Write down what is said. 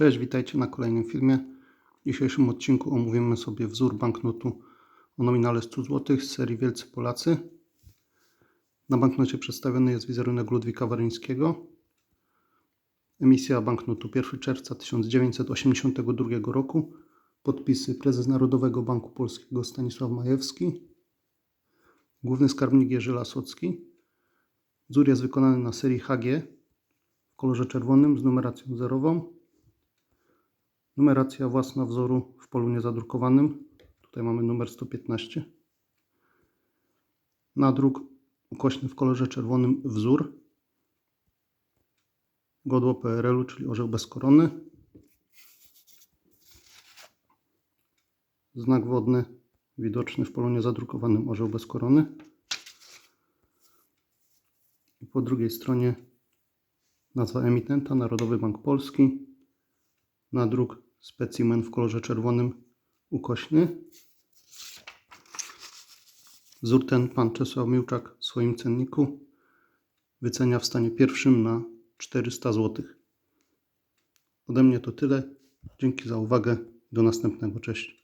Cześć, witajcie na kolejnym filmie. W dzisiejszym odcinku omówimy sobie wzór banknotu o nominale 100 zł z serii Wielcy Polacy. Na banknocie przedstawiony jest wizerunek Ludwika Waryńskiego. Emisja banknotu 1 czerwca 1982 roku. Podpisy prezes Narodowego Banku Polskiego Stanisław Majewski. Główny skarbnik Jerzy Lasocki. Wzór jest wykonany na serii HG w kolorze czerwonym z numeracją zerową. Numeracja własna wzoru w polu niezadrukowanym. Tutaj mamy numer 115. Nadruk ukośny w kolorze czerwonym wzór. Godło PRL-u, czyli orzeł bez korony. Znak wodny widoczny w polu niezadrukowanym orzeł bez korony. I po drugiej stronie nazwa emitenta Narodowy Bank Polski. Nadruk specimen w kolorze czerwonym ukośny. Wzór ten pan Czesław Miłczak w swoim cenniku wycenia w stanie pierwszym na 400 zł. Ode mnie to tyle. Dzięki za uwagę. Do następnego. Cześć.